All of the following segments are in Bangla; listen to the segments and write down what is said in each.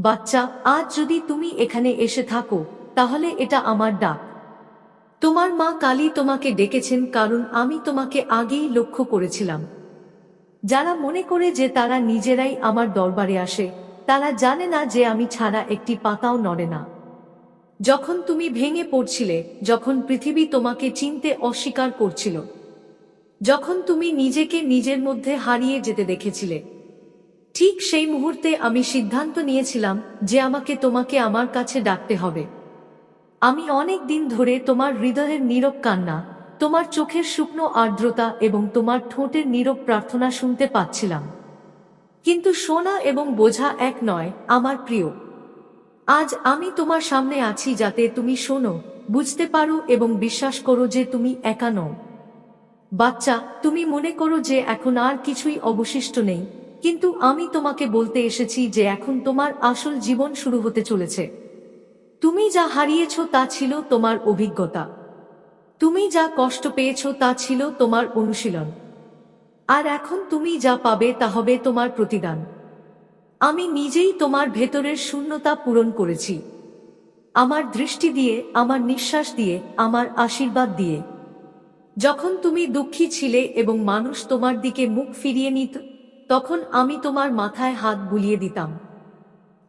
বাচ্চা, আজ যদি তুমি এখানে এসে থাকো, তাহলে এটা আমার ডাক। তোমার মা কালী তোমাকে ডেকেছেন কারণ আমি তোমাকে আগেই লক্ষ্য করেছিলাম। যারা মনে করে যে তারা নিজেরাই আমার দরবারে আসে, তারা জানে না যে আমি ছাড়া একটি পাতাও নড়ে না। যখন তুমি ভেঙে পড়ছিলে, যখন পৃথিবী তোমাকে চিনতে অস্বীকার করছিল, যখন তুমি নিজেকে নিজের মধ্যে হারিয়ে যেতে দেখেছিলে ঠিক সেই মুহূর্তে আমি সিদ্ধান্ত নিয়েছিলাম যে আমাকে তোমাকে আমার কাছে ডাকতে হবে। আমি অনেক দিন ধরে তোমার হৃদয়ের নীরব কান্না, তোমার চোখের শুকনো আর্দ্রতা এবং তোমার ঠোঁটের নীরব প্রার্থনা শুনতে পাচ্ছিলাম। কিন্তু শোনা এবং বোঝা এক নয়, আমার প্রিয়। আজ আমি তোমার সামনে আছি যাতে তুমি শোনো, বুঝতে পারো এবং বিশ্বাস করো যে তুমি একা নও। বাচ্চা, তুমি মনে করো যে এখন আর কিছুই অবশিষ্ট নেই কিন্তু আমি তোমাকে বলতে এসেছি যে এখন তোমার আসল জীবন শুরু হতে চলেছে। তুমি যা হারিয়েছ তা ছিল তোমার অভিজ্ঞতা। তুমি যা কষ্ট পেয়েছ তা ছিল তোমার অনুশীলন। আর এখন তুমি যা পাবে তা হবে তোমার প্রতিদান। আমি নিজেই তোমার ভেতরের শূন্যতা পূরণ করেছি। আমার দৃষ্টি দিয়ে, আমার নিঃশ্বাস দিয়ে, আমার আশীর্বাদ দিয়ে। যখন তুমি দুঃখী ছিলে এবং মানুষ তোমার দিকে মুখ ফিরিয়ে নিত তখন আমি তোমার মাথায় হাত বুলিয়ে দিতাম।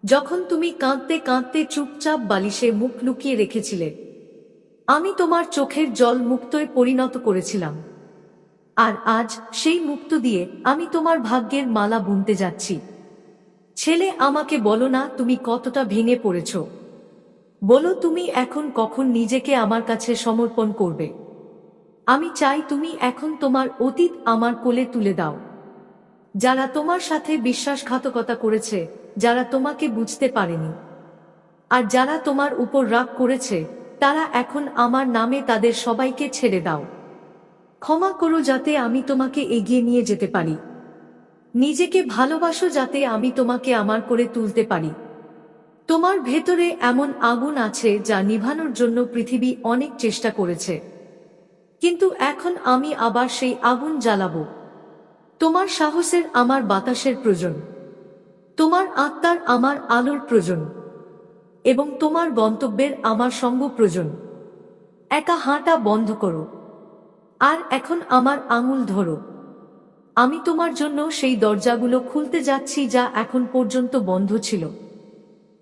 যখন তুমি কাঁদতে কাঁদতে চুপচাপ বালিশে মুখ লুকিয়ে রেখেছিলে, আমি তোমার চোখের জল মুক্তয় পরিণত করেছিলাম। আর আজ সেই মুক্ত দিয়ে আমি তোমার ভাগ্যের মালা বুনতে যাচ্ছি। ছেলে, আমাকে বলো না তুমি কতটা ভেঙে পড়েছ। বলো তুমি এখন কখন নিজেকে আমার কাছে সমর্পণ করবে। আমি চাই তুমি এখন তোমার অতীত আমার কোলে তুলে দাও। যারা তোমার সাথে বিশ্বাসঘাতকতা করেছে, যারা তোমাকে বুঝতে পারেনি। আর যারা তোমার উপর রাগ করেছে, তারা এখন আমার নামে তাদের সবাইকে ছেড়ে দাও। ক্ষমা করো যাতে আমি তোমাকে এগিয়ে নিয়ে যেতে পারি। নিজেকে ভালোবাসো যাতে আমি তোমাকে আমার করে তুলতে পারি। তোমার ভেতরে এমন আগুন আছে যা নিভানোর জন্য পৃথিবী অনেক চেষ্টা করেছে। কিন্তু এখন আমি আবার সেই আগুন জ্বালাবো। তোমার সাহসের আমার বাতাসের প্রয়োজন। তোমার আত্মার আমার আলোর প্রয়োজন। এবং তোমার গন্তব্যের আমার সঙ্গ প্রয়োজন। একা হাঁটা বন্ধ করো। আর এখন আমার আঙুল ধরো। আমি তোমার জন্য সেই দরজাগুলো খুলতে যাচ্ছি যা এখন পর্যন্ত বন্ধ ছিল।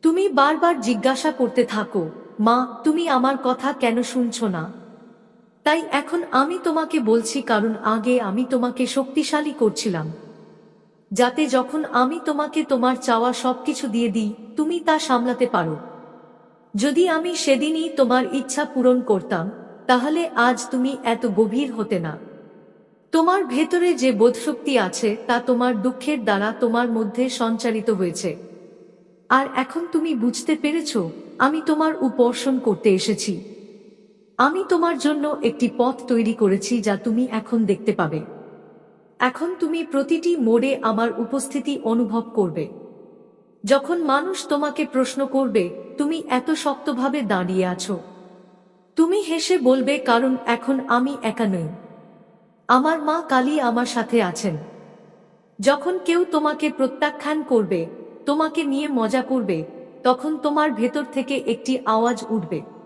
তুমি বারবার জিজ্ঞাসা করতে থাকো, মা, তুমি আমার কথা কেন শুনছো না? তাই এখন আমি তোমাকে বলছি, কারণ আগে আমি তোমাকে শক্তিশালী করছিলাম। যাতে যখন আমি তোমাকে তোমার চাওয়া সবকিছু দিয়ে দিই, তুমি তা সামলাতে পারো। যদি আমি সেদিনই তোমার ইচ্ছা পূরণ করতাম, তাহলে আজ তুমি এত গভীর হতে না। তোমার ভেতরে যে বোধশক্তি আছে, তা তোমার দুঃখের দ্বারা তোমার মধ্যে সঞ্চারিত হয়েছে। আর এখন তুমি বুঝতে পেরেছ, আমি তোমার উপর্ষণ করতে এসেছি। আমি তোমার জন্য একটি পথ তৈরি করেছি যা তুমি এখন দেখতে পাবে। এখন তুমি প্রতিটি মোড়ে আমার উপস্থিতি অনুভব করবে। যখন মানুষ তোমাকে প্রশ্ন করবে, তুমি এত শক্তভাবে দাঁড়িয়ে আছো। তুমি হেসে বলবে, কারণ এখন আমি একা নই। আমার মা কালী আমার সাথে আছেন। যখন কেউ তোমাকে প্রত্যাখ্যান করবে, তোমাকে নিয়ে মজা করবে, তখন তোমার ভেতর থেকে একটি আওয়াজ উঠবে।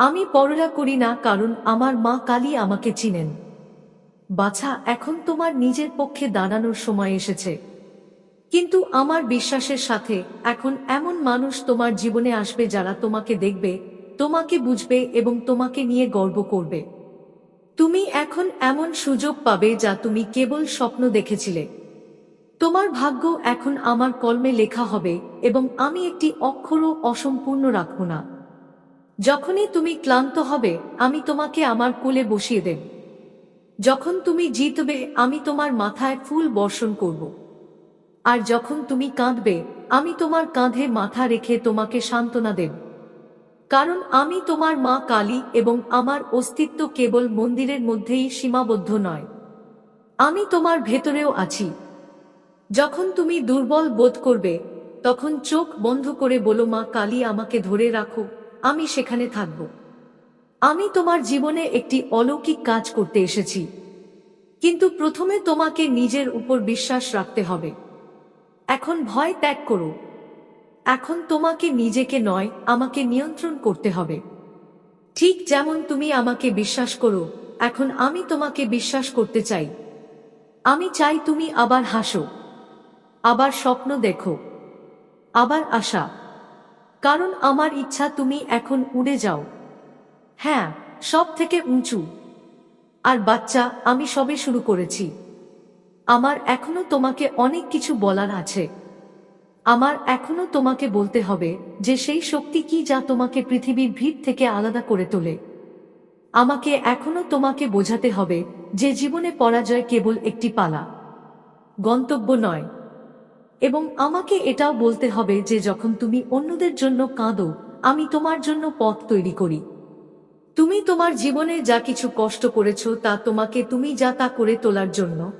আমি পরোয়া করি না কারণ আমার মা কালী আমাকে চিনেন। বাছা, এখন তোমার নিজের পক্ষে দাঁড়ানোর সময় এসেছে। কিন্তু আমার বিশ্বাসের সাথে এখন এমন মানুষ তোমার জীবনে আসবে যারা তোমাকে দেখবে, তোমাকে বুঝবে এবং তোমাকে নিয়ে গর্ব করবে। তুমি এখন এমন সুযোগ পাবে যা তুমি কেবল স্বপ্ন দেখেছিলে। তোমার ভাগ্য এখন আমার কলমে লেখা হবে এবং আমি একটি অক্ষরও অসম্পূর্ণ রাখব না। যখনই তুমি ক্লান্ত হবে, আমি তোমাকে আমার কোলে বসিয়ে দেব। যখন তুমি জিতবে, আমি তোমার মাথায় ফুল বর্ষণ করব। আর যখন তুমি কাঁদবে, আমি তোমার কাঁধে মাথা রেখে তোমাকে সান্ত্বনা দেব। কারণ আমি তোমার মা কালী এবং আমার অস্তিত্ব কেবল মন্দিরের মধ্যেই সীমাবদ্ধ নয়। আমি তোমার ভেতরেও আছি। যখন তুমি দুর্বল বোধ করবে, তখন চোখ বন্ধ করে বলো, মা কালী, আমাকে ধরে রাখো। আমি সেখানে থাকব। আমি তোমার জীবনে একটি অলৌকিক কাজ করতে এসেছি। কিন্তু প্রথমে তোমাকে নিজের উপর বিশ্বাস রাখতে হবে। এখন ভয় ত্যাগ করো। এখন তোমাকে নিজেকে নয়, আমাকে নিয়ন্ত্রণ করতে হবে। ঠিক যেমন তুমি আমাকে বিশ্বাস করো, এখন আমি তোমাকে বিশ্বাস করতে চাই। আমি চাই তুমি আবার হাসো। আবার স্বপ্ন দেখো। আবার আশা। কারণ আমার ইচ্ছা তুমি এখন উড়ে যাও। হ্যাঁ সব থেকে উঁচু। আর বাচ্চা, আমি সবে শুরু করেছি। আমার এখনও তোমাকে অনেক কিছু বলার আছে। আমার এখনও তোমাকে বলতে হবে যে সেই শক্তি কি যা তোমাকে পৃথিবীর ভিড় থেকে আলাদা করে তোলে। আমাকে এখনও তোমাকে বোঝাতে হবে যে জীবনে পরাজয় কেবল একটি পালা। গন্তব্য নয়। এবং আমাকে এটাও বলতে হবে যে যখন তুমি অন্যদের জন্য কাঁদো, আমি তোমার জন্য পথ তৈরি করি। তুমি তোমার জীবনে যা কিছু কষ্ট করেছ, তা তোমাকে তুমি যা তা করে তোলার জন্য।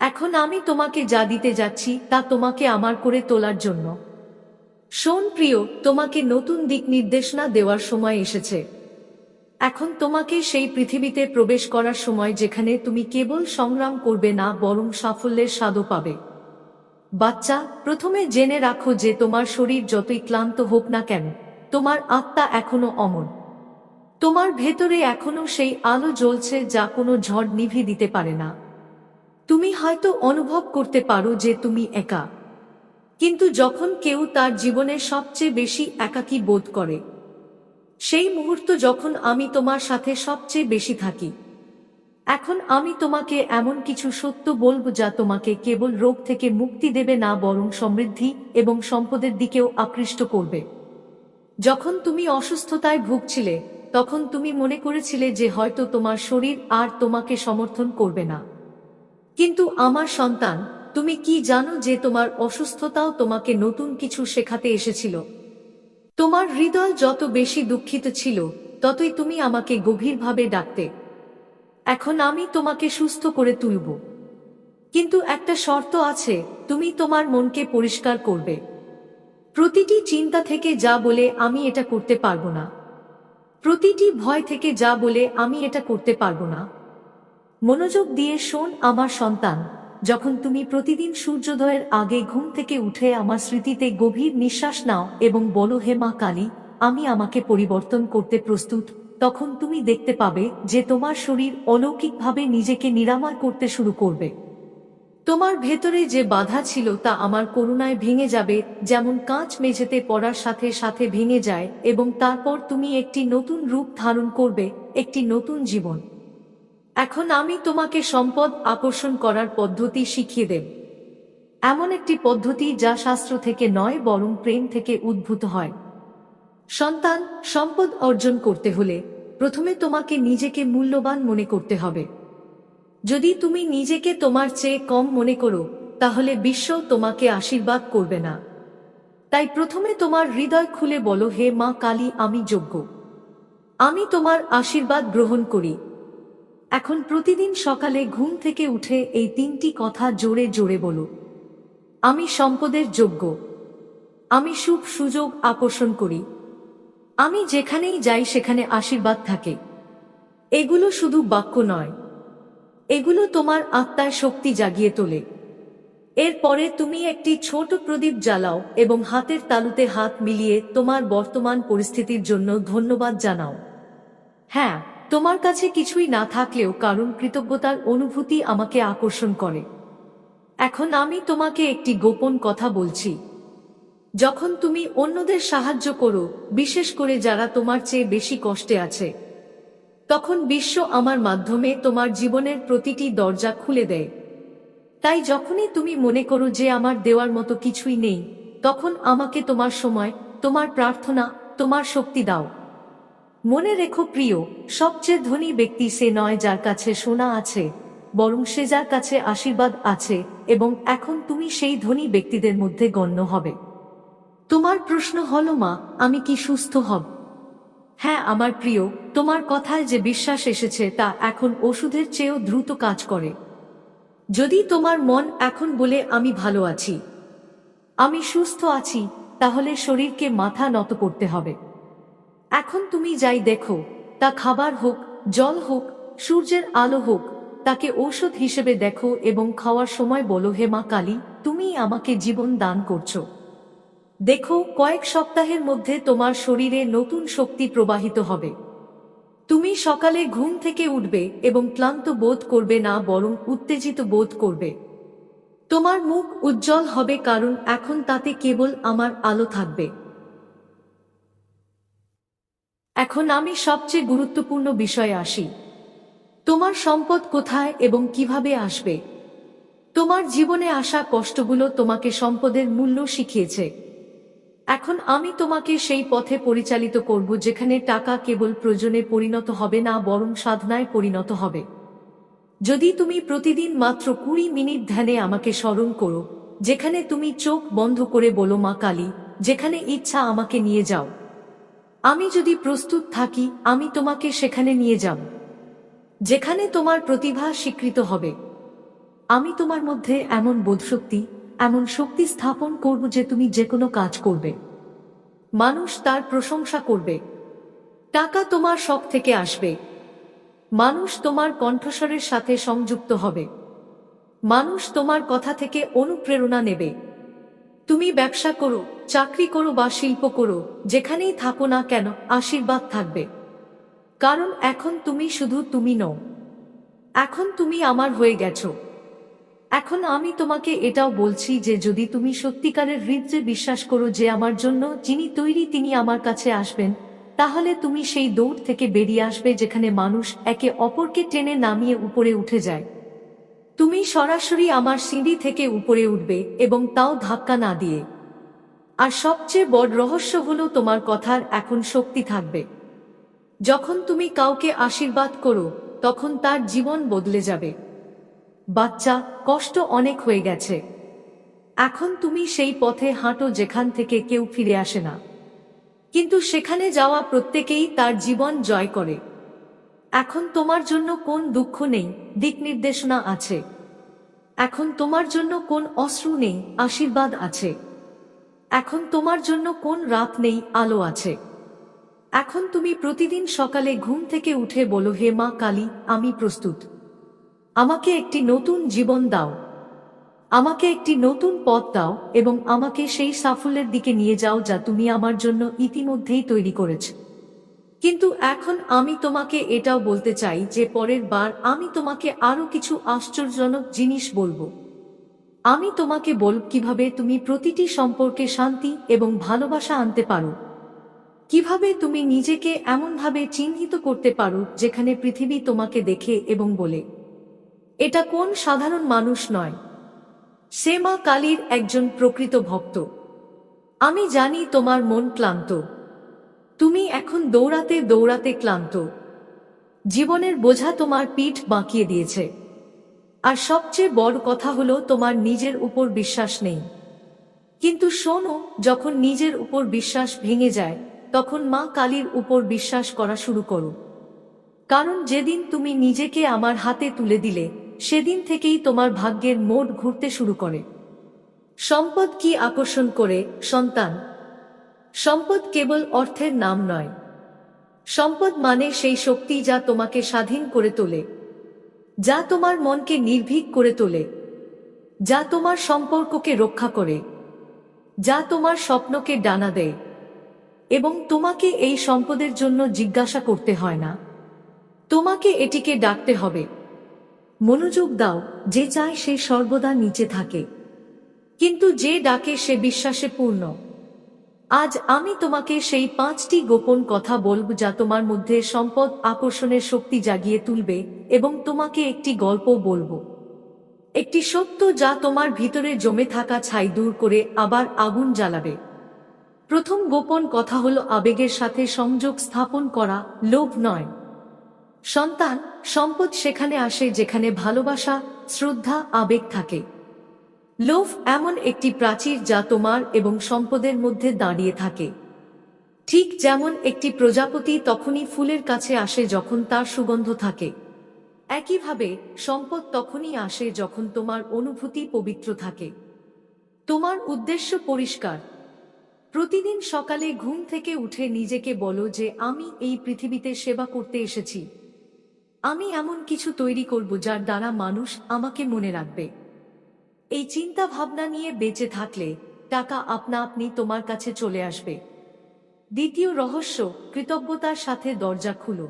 এখন আমি তোমাকে যা দিতে যাচ্ছি, তা তোমাকে আমার করে তোলার জন্য। শোন প্রিয়, তোমাকে নতুন দিক নির্দেশনা দেওয়ার সময় এসেছে। এখন তোমাকে সেই পৃথিবীতে প্রবেশ করার সময় যেখানে তুমি কেবল সংগ্রাম করবে না, বরং সাফল্যের স্বাদও পাবে। বাচ্চা, প্রথমে জেনে রাখো যে তোমার শরীর যতই ক্লান্ত হোক না কেন, তোমার আত্মা এখনও অমর। তোমার ভেতরে এখনও সেই আলো জ্বলছে যা কোনো ঝড় নিভে দিতে পারে না। তুমি হয়তো অনুভব করতে পারো যে তুমি একা। কিন্তু যখন কেউ তার জীবনে সবচেয়ে বেশি একাকী বোধ করে, সেই মুহূর্ত যখন আমি তোমার সাথে সবচেয়ে বেশি থাকি এখন আমি তোমাকে এমন কিছু সত্য বলব যা তোমাকে কেবল রোগ থেকে মুক্তি দেবে না, বরং সমৃদ্ধি এবং সম্পদের দিকেও আকৃষ্ট করবে। যখন তুমি অসুস্থতায় ভুগছিলে, তখন তুমি মনে করেছিলে যে হয়তো তোমার শরীর আর তোমাকে সমর্থন করবে না। কিন্তু আমার সন্তান, তুমি কি জানো যে তোমার অসুস্থতাও তোমাকে নতুন কিছু শেখাতে এসেছিল? তোমার হৃদয় যত বেশি দুঃখিত ছিল, ততই তুমি আমাকে গভীরভাবে ডাকতে। এখন আমি তোমাকে সুস্থ করে তুলব। কিন্তু একটা শর্ত আছে, তুমি তোমার মনকে পরিষ্কার করবে। প্রতিটি চিন্তা থেকে যা বলে আমি এটা করতে পারব না। প্রতিটি ভয় থেকে যা বলে আমি এটা করতে পারব না। মনোযোগ দিয়ে শোন আমার সন্তান, যখন তুমি প্রতিদিন সূর্যোদয়ের আগে ঘুম থেকে উঠে আমার স্মৃতিতে গভীর নিঃশ্বাস নাও এবং বলো, হে মা কালী, আমি আমাকে পরিবর্তন করতে প্রস্তুত তখন তুমি দেখতে পাবে যে তোমার শরীর অলৌকিকভাবে নিজেকে নিরাময় করতে শুরু করবে। তোমার ভেতরে যে বাধা ছিল তা আমার করুণায় ভেঙে যাবে, যেমন কাঁচ মেঝেতে পড়ার সাথে সাথে ভেঙে যায় এবং তারপর তুমি একটি নতুন রূপ ধারণ করবে, একটি নতুন জীবন। এখন আমি তোমাকে সম্পদ আকর্ষণ করার পদ্ধতি শিখিয়ে দেব। এমন একটি পদ্ধতি যা শাস্ত্র থেকে নয়, বরং প্রেম থেকে উদ্ভূত হয়। সন্তান, সম্পদ অর্জন করতে হলে প্রথমে তোমাকে নিজেকে মূল্যবান মনে করতে হবে। যদি তুমি নিজেকে তোমার চেয়ে কম মনে করো, তাহলে বিশ্ব তোমাকে আশীর্বাদ করবে না। তাই প্রথমে তোমার হৃদয় খুলে বলো, হে মা কালী, আমি যোগ্য। আমি তোমার আশীর্বাদ গ্রহণ করি। এখন প্রতিদিন সকালে ঘুম থেকে উঠে এই তিনটি কথা জোরে জোরে বলো। আমি সম্পদের যোগ্য। আমি সুখ সুযোগ আকর্ষণ করি। আমি যেখানেই যাই সেখানে আশীর্বাদ থাকে। এগুলো শুধু বাক্য নয়। এগুলো তোমার আত্মায় শক্তি জাগিয়ে তোলে। এরপরে তুমি একটি ছোট প্রদীপ জ্বালাও এবং হাতের তালুতে হাত মিলিয়ে তোমার বর্তমান পরিস্থিতির জন্য ধন্যবাদ জানাও। হ্যাঁ তোমার কাছে কিছুই না থাকলেও কারণ কৃতজ্ঞতার অনুভূতি আমাকে আকর্ষণ করে। এখন আমি তোমাকে একটি গোপন কথা বলছি। যখন তুমি অন্যদের সাহায্য করো, বিশেষ করে যারা তোমার চেয়ে বেশি কষ্টে আছে। তখন বিশ্ব আমার মাধ্যমে তোমার জীবনের প্রতিটি দরজা খুলে দেয়। তাই যখনই তুমি মনে করো যে আমার দেওয়ার মতো কিছুই নেই, তখন আমাকে তোমার সময়, তোমার প্রার্থনা, তোমার শক্তি দাও। মনে রেখো প্রিয়, সবচেয়ে ধনী ব্যক্তি সে নয় যার কাছে সোনা আছে, বরং সে যার কাছে আশীর্বাদ আছে, এবং এখন তুমি সেই ধনী ব্যক্তিদের মধ্যে গণ্য হবে। তোমার প্রশ্ন হলো, মা, আমি কি সুস্থ হব? হ্যাঁ আমার প্রিয়, তোমার কথায় যে বিশ্বাস এসেছে, তা এখন ওষুধের চেয়েও দ্রুত কাজ করে। যদি তোমার মন এখন বলে, আমি ভালো আছি, আমি সুস্থ আছি, তাহলে শরীরকে মাথা নত করতে হবে। এখন তুমি যাই দেখো, তা খাবার হোক, জল হোক, সূর্যের আলো হোক, তাকে ঔষধ হিসেবে দেখো এবং খাওয়ার সময় বলো, হে মা কালী তুমি আমাকে জীবন দান করছ। দেখো, কয়েক সপ্তাহের মধ্যে তোমার শরীরে নতুন শক্তি প্রবাহিত হবে। তুমি সকালে ঘুম থেকে উঠবে এবং ক্লান্ত বোধ করবে না, বরং উত্তেজিত বোধ করবে। তোমার মুখ উজ্জ্বল হবে কারণ এখন তাতে কেবল আমার আলো থাকবে। এখন আমি সবচেয়ে গুরুত্বপূর্ণ বিষয়ে আসি। তোমার সম্পদ কোথায় এবং কীভাবে আসবে? তোমার জীবনে আসা কষ্টগুলো তোমাকে সম্পদের মূল্য শিখিয়েছে। এখন আমি তোমাকে সেই পথে পরিচালিত করব যেখানে টাকা কেবল প্রয়োজনে পরিণত হবে না, বরং সাধনায় পরিণত হবে। যদি তুমি প্রতিদিন মাত্র কুড়ি মিনিট ধ্যানে আমাকে স্মরণ করো, যেখানে তুমি চোখ বন্ধ করে বলো, মা কালী, যেখানে ইচ্ছা আমাকে নিয়ে যাও। আমি যদি প্রস্তুত থাকি, আমি তোমাকে সেখানে নিয়ে যাব, যেখানে তোমার প্রতিভা স্বীকৃত হবে। আমি তোমার মধ্যে এমন বোধশক্তি এমন শক্তি স্থাপন করব যে তুমি যে কোনো কাজ করবে। মানুষ তার প্রশংসা করবে। টাকা তোমার শখ থেকে আসবে। মানুষ তোমার কণ্ঠস্বরের সাথে সংযুক্ত হবে। মানুষ তোমার কথা থেকে অনুপ্রেরণা নেবে। তুমি ব্যবসা করো, চাকরি করো বা শিল্প করো, যেখানেই থাকো না কেন আশীর্বাদ থাকবে। কারণ এখন তুমি শুধু তুমি নও। এখন তুমি আমার হয়ে গেছো। এখন আমি তোমাকে এটাও বলছি যে যদি তুমি সত্যিকারের হৃদয়ে বিশ্বাস করো যে আমার জন্য যিনি তৈরি তিনি আমার কাছে আসবেন, তাহলে তুমি সেই দৌড় থেকে বেরিয়ে আসবে যেখানে মানুষ একে অপরকে টেনে নামিয়ে উপরে উঠে যায়। তুমি সরাসরি আমার সিঁড়ি থেকে উপরে উঠবে এবং তাও ধাক্কা না দিয়ে। আর সবচেয়ে বড় রহস্য হলো তোমার কথার এখন শক্তি থাকবে। যখন তুমি কাউকে আশীর্বাদ করো, তখন তার জীবন বদলে যাবে। বাচ্চা, কষ্ট অনেক হয়ে গেছে। এখন তুমি সেই পথে হাঁটো যেখান থেকে কেউ ফিরে আসে না। কিন্তু সেখানে যাওয়া প্রত্যেকেই তার জীবন জয় করে। এখন তোমার জন্য কোন দুঃখ নেই, দিক নির্দেশনা আছে। এখন তোমার জন্য কোন অশ্রু নেই, আশীর্বাদ আছে। এখন তোমার জন্য কোন রাত নেই, আলো আছে। এখন তুমি প্রতিদিন সকালে ঘুম থেকে উঠে বলো, হে মা কালী, আমি প্রস্তুত। আমাকে একটি নতুন জীবন দাও। আমাকে একটি নতুন পথ দাও এবং আমাকে সেই সাফল্যের দিকে নিয়ে যাও যা তুমি আমার জন্য ইতিমধ্যেই তৈরি করেছ। কিন্তু এখন আমি তোমাকে এটাও বলতে চাই যে পরের বার আমি তোমাকে আরও কিছু আশ্চর্যজনক জিনিস বলব। আমি তোমাকে বল কীভাবে তুমি প্রতিটি সম্পর্কে শান্তি এবং ভালোবাসা আনতে পারো। কীভাবে তুমি নিজেকে এমনভাবে চিহ্নিত করতে পারো যেখানে পৃথিবী তোমাকে দেখে এবং বলে। এটা কোন সাধারণ মানুষ নয়। সে মা কালীর একজন প্রকৃত ভক্ত। আমি জানি তোমার মন ক্লান্ত। তুমি এখন দৌড়াতে দৌড়াতে ক্লান্ত। জীবনের বোঝা তোমার পিঠ বাঁকিয়ে দিয়েছে। আর সবচেয়ে বড় কথা হলো তোমার নিজের উপর বিশ্বাস নেই। কিন্তু শোনো, যখন নিজের উপর বিশ্বাস ভেঙে যায়, তখন মা কালীর উপর বিশ্বাস করা শুরু করো। কারণ যেদিন তুমি নিজেকে আমার হাতে তুলে দিলে সেদিন থেকেই তোমার ভাগ্যের মোড় ঘুরতে শুরু করে। সম্পদ কি আকর্ষণ করে? সন্তান। সম্পদ কেবল অর্থের নাম নয়। সম্পদ মানে সেই শক্তি যা তোমাকে স্বাধীন করে তোলে, যা তোমার মনকে নির্ভীক করে তোলে, যা তোমার সম্পর্ককে রক্ষা করে, যা তোমার স্বপ্নকে ডানা দেয়, এবং তোমাকে এই সম্পদের জন্য জিজ্ঞাসা করতে হয় না। তোমাকে এটিকে ডাকতে হবে। মনোযোগ দাও, যে চায় সে সর্বদা নিচে থাকে। কিন্তু যে ডাকে সে বিশ্বাসে পূর্ণ। আজ আমি তোমাকে সেই পাঁচটি গোপন কথা বলব যা তোমার মধ্যে সম্পদ আকর্ষণের শক্তি জাগিয়ে তুলবে এবং তোমাকে একটি গল্প বলব। একটি সত্য যা তোমার ভিতরে জমে থাকা ছাই দূর করে আবার আগুন জ্বালাবে। প্রথম গোপন কথা হলো আবেগের সাথে সংযোগ স্থাপন করা, লোভ নয়। সন্তান সম্পদ সেখানে আসে যেখানে ভালোবাসা, শ্রদ্ধা, আবেগ থাকে। লোভ এমন একটি প্রাচীর যা তোমার এবং সম্পদের মধ্যে দাঁড়িয়ে থাকে। ঠিক যেমন একটি প্রজাপতি তখনই ফুলের কাছে আসে যখন তার সুগন্ধ থাকে। একইভাবে সম্পদ তখনই আসে যখন তোমার অনুভূতি পবিত্র থাকে। তোমার উদ্দেশ্য পরিষ্কার। প্রতিদিন সকালে ঘুম থেকে উঠে নিজেকে বলো যে, আমি এই পৃথিবীতে সেবা করতে এসেছি। আমি এমন কিছু তৈরি করব যার দ্বারা মানুষ আমাকে মনে রাখবে। এই চিন্তা ভাবনা নিয়ে বেঁচে থাকলে টাকা আপনা আপনি তোমার কাছে চলে আসবে। দ্বিতীয় রহস্য, কৃতজ্ঞতার সাথে দরজা খুলো।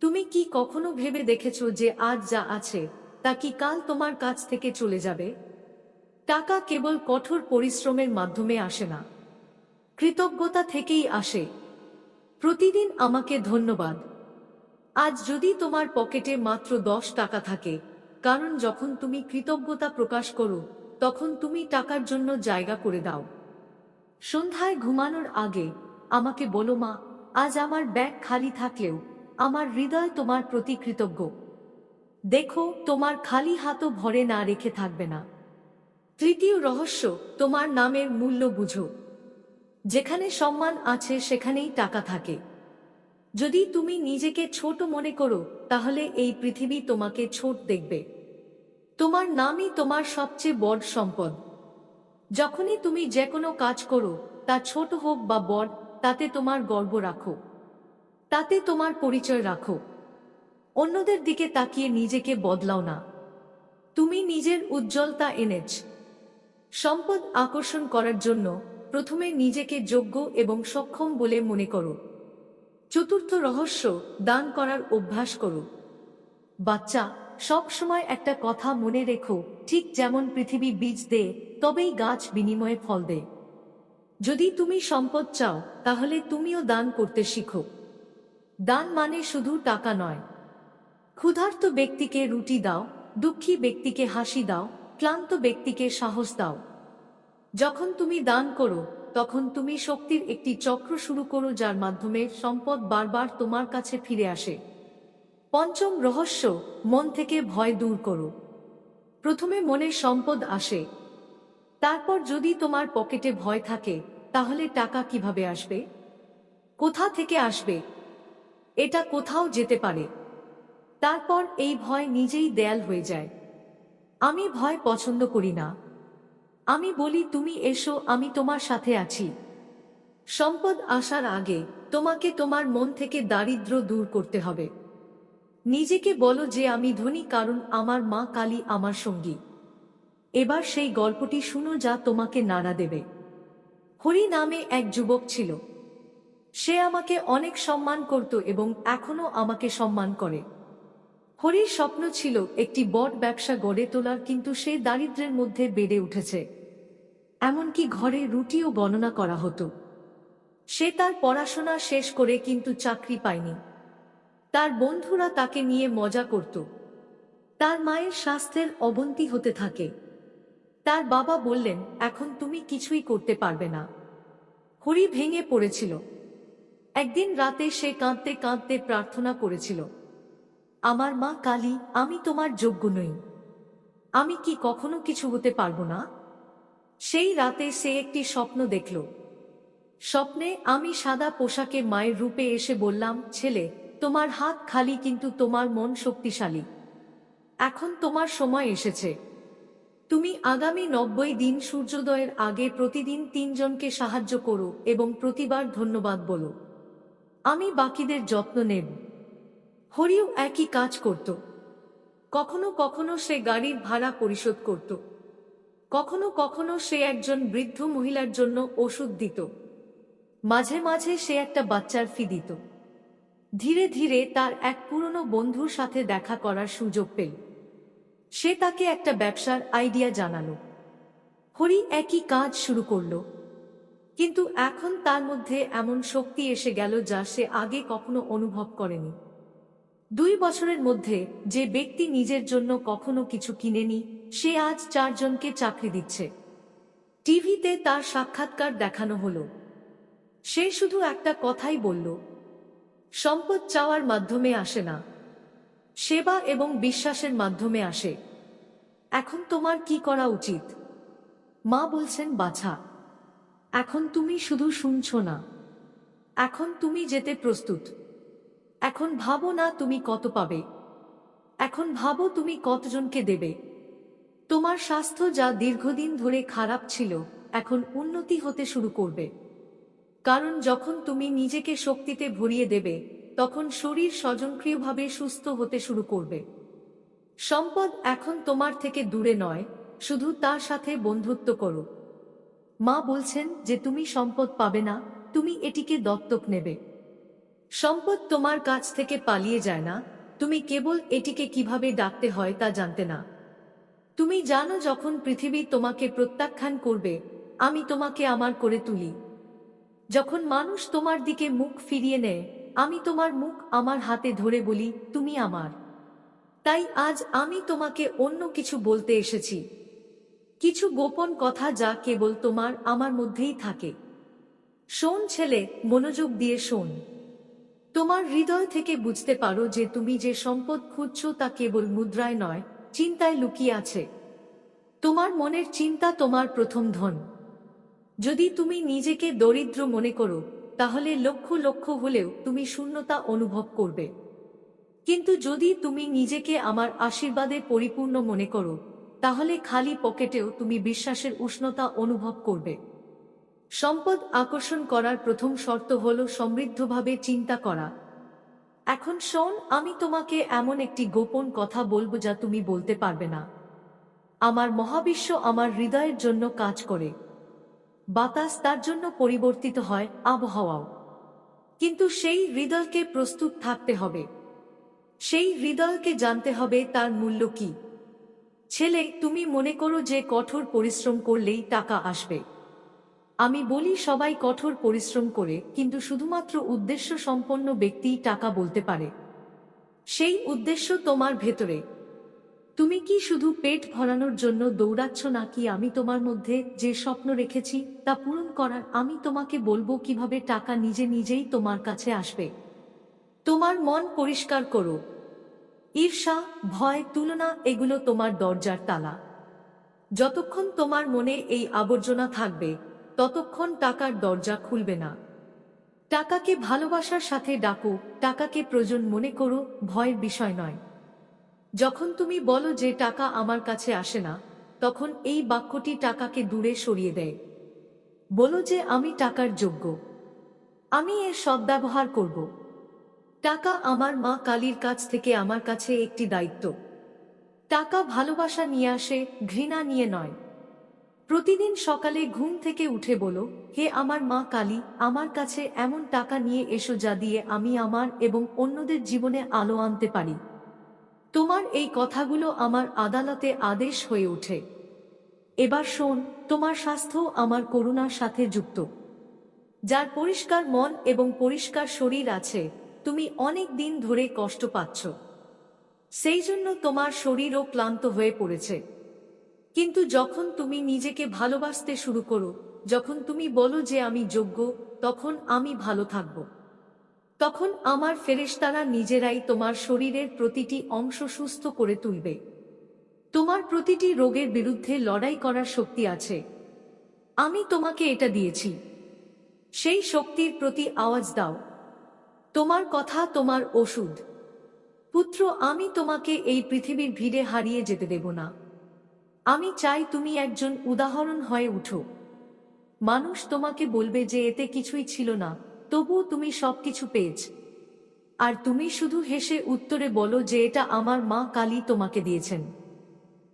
তুমি কি কখনো ভেবে দেখেছ যে আজ যা আছে, তা কি কাল তোমার কাছ থেকে চলে যাবে? টাকা কেবল কঠোর পরিশ্রমের মাধ্যমে আসে না। কৃতজ্ঞতা থেকেই আসে। প্রতিদিন আমাকে ধন্যবাদ। আজ যদি তোমার পকেটে মাত্র দশ টাকা থাকে, কারণ যখন তুমি কৃতজ্ঞতা প্রকাশ করো, তখন তুমি টাকার জন্য জায়গা করে দাও। সন্ধ্যায় ঘুমানোর আগে আমাকে বলো মা, আজ আমার ব্যাগ খালি থাকলেও আমার হৃদয় তোমার প্রতি কৃতজ্ঞ। দেখো, তোমার খালি হাতও ভরে না রেখে থাকবে না। তৃতীয় রহস্য, তোমার নামের মূল্য বুঝো। যেখানে সম্মান আছে, সেখানেই টাকা থাকে। যদি তুমি নিজেকে ছোট মনে করো, তাহলে এই পৃথিবী তোমাকে ছোট দেখবে। তোমার নামই তোমার সবচেয়ে বড় সম্পদ। যখনই তুমি যে কোনো কাজ করো, তা ছোট হোক বা বড়, তাতে তোমার গর্ব রাখো। তাতে তোমার পরিচয় রাখো। অন্যদের দিকে তাকিয়ে নিজেকে বদলাও না। তুমি নিজের উজ্জ্বলতা এনেছ। সম্পদ আকর্ষণ করার জন্য প্রথমে নিজেকে যোগ্য এবং সক্ষম বলে মনে করো। চতুর্থ রহস্য দান করার অভ্যাস করো। বাচ্চা, সব সময় একটা কথা মনে রেখো, ঠিক যেমন পৃথিবী বীজ দেয় তবেই গাছ বিনিময়ে ফল দেয় যদি তুমি সম্পদ চাও, তাহলে তুমিও দান করতে শিখো। দান মানে শুধু টাকা নয়। ক্ষুধার্ত ব্যক্তিকে রুটি দাও, দুঃখী ব্যক্তিকে হাসি দাও, ক্লান্ত ব্যক্তিকে সাহস দাও। যখন তুমি দান করো তখন তুমি শক্তির একটি চক্র শুরু করো যার মাধ্যমে সম্পদ বারবার তোমার কাছে ফিরে আসে। পঞ্চম রহস্য, মন থেকে ভয় দূর করো। প্রথমে মনে সম্পদ আসে। তারপর যদি তোমার পকেটে ভয় থাকে, তাহলে টাকা কীভাবে আসবে? কোথা থেকে আসবে? এটা কোথাও যেতে পারে। তারপর এই ভয় নিজেই দেয়াল হয়ে যায়। আমি ভয় পছন্দ করি না। আমি বলি, তুমি এসো, আমি তোমার সাথে আছি। সম্পদ আসার আগে তোমাকে তোমার মন থেকে দারিদ্র দূর করতে হবে। নিজেকে বলো যে আমি ধনী, কারণ আমার মা কালী আমার সঙ্গী। এবার সেই গল্পটি শুনো যা তোমাকে নাড়া দেবে। হরি নামে এক যুবক ছিল। সে আমাকে অনেক সম্মান করত এবং এখনও আমাকে সম্মান করে। হরির স্বপ্ন ছিল একটি বট ব্যবসা গড়ে তোলার, কিন্তু সে দারিদ্র্যের মধ্যে বেড়ে উঠেছে। এমনকি ঘরে রুটিও গণনা করা হতো। সে তার পড়াশোনা শেষ করে কিন্তু চাকরি পায়নি। তার বন্ধুরা তাকে নিয়ে মজা করত। তার মায়ের স্বাস্থ্যের অবনতি হতে থাকে। তার বাবা বললেন, এখন তুমি কিছুই করতে পারবে না। হরি ভেঙে পড়েছিল। একদিন রাতে সে কাঁদতে কাঁদতে প্রার্থনা করেছিল, আমার মা কালী, আমি তোমার যোগ্য নই। আমি কি কখনো কিছু হতে পারব না? সেই রাতে সে একটি স্বপ্ন দেখল। স্বপ্নে আমি সাদা পোশাকে মায়ের রূপে এসে বললাম, ছেলে, তোমার হাত খালি কিন্তু তোমার মন শক্তিশালী। এখন তোমার সময় এসেছে। তুমি আগামী নব্বই দিন সূর্যোদয়ের আগে প্রতিদিন তিনজনকে সাহায্য করো এবং প্রতিবার ধন্যবাদ বলো। আমি বাকিদের যত্ন নেব। হরিও একই কাজ করত। কখনো কখনো সে গাড়ির ভাড়া পরিশোধ করত। কখনো কখনো সে একজন বৃদ্ধ মহিলার জন্য ওষুধ দিত। মাঝে মাঝে সে একটা বাচ্চার ফি দিত। ধীরে ধীরে তার এক পুরনো বন্ধুর সাথে দেখা করার সুযোগ পেল। সে তাকে একটা ব্যবসার আইডিয়া জানালো। হরি একই কাজ শুরু করল। কিন্তু এখন তার মধ্যে এমন শক্তি এসে গেল যা সে আগে কখনো অনুভব করেনি। দুই বছরের মধ্যে যে ব্যক্তি নিজের জন্য কখনো কিছু কিনেনি, সে আজ চারজনকে চাকরি দিচ্ছে। টিভিতে তার সাক্ষাৎকার দেখানো হলো। সে শুধু একটা কথাই বলল, সম্পদ চাওয়ার মাধ্যমে আসে না। সেবা এবং বিশ্বাসের মাধ্যমে আসে। এখন তোমার কি করা উচিত? মা বলছেন, বাছা, এখন তুমি শুধু শুনছ না। এখন তুমি যেতে প্রস্তুত। এখন ভাবো না তুমি কত পাবে। এখন ভাবো তুমি কতজনকে দেবে। তোমার স্বাস্থ্য যা দীর্ঘদিন ধরে খারাপ ছিল, এখন উন্নতি হতে শুরু করবে। কারণ যখন তুমি নিজেকে শক্তিতে ভরিয়ে দেবে, তখন শরীর স্বজনক্রিয়ভাবে সুস্থ হতে শুরু করবে। সম্পদ এখন তোমার থেকে দূরে নয়, শুধু তার সাথে বন্ধুত্ব করো। মা বলছেন যে তুমি সম্পদ পাবে না, তুমি এটিকে দত্তক নেবে। সম্পদ তোমার কাছ থেকে পালিয়ে যায় না, তুমি কেবল এটিকে কীভাবে ডাকতে হয় তা জানতে না। তুমি জানো যখন পৃথিবী তোমাকে প্রত্যাখ্যান করবে, আমি তোমাকে আমার করে তুলি। যখন মানুষ তোমার দিকে মুখ ফিরিয়ে নেয়, আমি তোমার মুখ আমার হাতে ধরে বলি, তুমি আমার। তাই আজ আমি তোমাকে অন্য কিছু বলতে এসেছি। কিছু গোপন কথা যা কেবল তোমার আমার মধ্যেই থাকে। শোন ছেলে, মনোযোগ দিয়ে শোন। তোমার হৃদয় থেকে বুঝতে পারো যে তুমি যে সম্পদ খুঁজছ তা কেবল মুদ্রায় নয়, চিন্তায় লুকিয়ে আছে। তোমার মনের চিন্তা তোমার প্রথম ধন। যদি তুমি নিজেকে দরিদ্র মনে করো, তাহলে লক্ষ লক্ষ হলেও তুমি শূন্যতা অনুভব করবে। কিন্তু যদি তুমি নিজেকে আমার আশীর্বাদে পরিপূর্ণ মনে করো, তাহলে খালি পকেটেও তুমি বিশ্বাসের উষ্ণতা অনুভব করবে। সম্পদ আকর্ষণ করার প্রথম শর্ত হল সমৃদ্ধভাবে চিন্তা করা। এখন শোন, আমি তোমাকে এমন একটি গোপন কথা বলব যা তুমি বলতে পারবে না। আমার মহাবিশ্ব আমার হৃদয়ের জন্য কাজ করে। বাতাস তার জন্য পরিবর্তিত হয়, আবহাওয়াও। কিন্তু সেই হৃদয়কে প্রস্তুত থাকতে হবে। সেই হৃদয়কে জানতে হবে তার মূল্য কি। ছেলে, তুমি মনে করো যে কঠোর পরিশ্রম করলেই টাকা আসবে। আমি বলি সবাই কঠোর পরিশ্রম করে, কিন্তু শুধুমাত্র উদ্দেশ্য সম্পন্ন ব্যক্তিই টাকা বলতে পারে। সেই উদ্দেশ্য তোমার ভেতরে। তুমি কি শুধু পেট ভরানোর জন্য দৌড়াচ্ছ নাকি আমি তোমার মধ্যে যে স্বপ্ন রেখেছি তা পূরণ করার আমি তোমাকে বলব কীভাবে টাকা নিজে নিজেই তোমার কাছে আসবে। তোমার মন পরিষ্কার করো। ঈর্ষা, ভয়, তুলনা এগুলো তোমার দরজার তালা। যতক্ষণ তোমার মনে এই আবর্জনা থাকবে ততক্ষণ টাকার দরজা খুলবে না। টাকাকে ভালোবাসার সাথে ডাকো, টাকাকে প্রয়োজন মনে করো, ভয়ের বিষয় নয়। যখন তুমি বলো যে টাকা আমার কাছে আসে না, তখন এই বাক্যটি টাকাকে দূরে সরিয়ে দেয়। বলো যে আমি টাকার যোগ্য। আমি এর সদ্ব্যবহার করব। টাকা আমার মা কালীর কাছ থেকে আমার কাছে একটি দায়িত্ব। টাকা ভালোবাসা নিয়ে আসে, ঘৃণা নিয়ে নয়। প্রতিদিন সকালে ঘুম থেকে উঠে বলো, হে আমার মা কালী, আমার কাছে এমন টাকা নিয়ে এসো যা দিয়ে আমি আমার এবং অন্যদের জীবনে আলো আনতে পারি। তোমার এই কথাগুলো আমার আদালতে আদেশ হয়ে ওঠে। এবার শোন, তোমার স্বাস্থ্য আমার করুণার সাথে যুক্ত। যার পরিষ্কার মন এবং পরিষ্কার শরীর আছে, তুমি অনেক দিন ধরে কষ্ট পাচ্ছ। সেই জন্য তোমার শরীরও ক্লান্ত হয়ে পড়েছে। কিন্তু যখন তুমি নিজেকে ভালোবাসতে শুরু করো, যখন তুমি বলো যে আমি যোগ্য, তখন আমি ভালো থাকব। তখন আমার ফেরেশতারা নিজেরাই তোমার শরীরের প্রতিটি অংশ সুস্থ করে তুলবে। তোমার প্রতিটি রোগের বিরুদ্ধে লড়াই করার শক্তি আছে। আমি তোমাকে এটা দিয়েছি। সেই শক্তির প্রতি আওয়াজ দাও। তোমার কথা তোমার ওষুধ। পুত্র, আমি তোমাকে এই পৃথিবীর ভিড়ে হারিয়ে যেতে দেব না। আমি চাই তুমি একজন উদাহরণ হয়ে উঠো। মানুষ তোমাকে বলবে যে এতে কিছুই ছিল না, তবুও তুমি সব কিছু পেয়েছ। আর তুমি শুধু হেসে উত্তরে বলো যে এটা আমার মা কালী তোমাকে দিয়েছেন।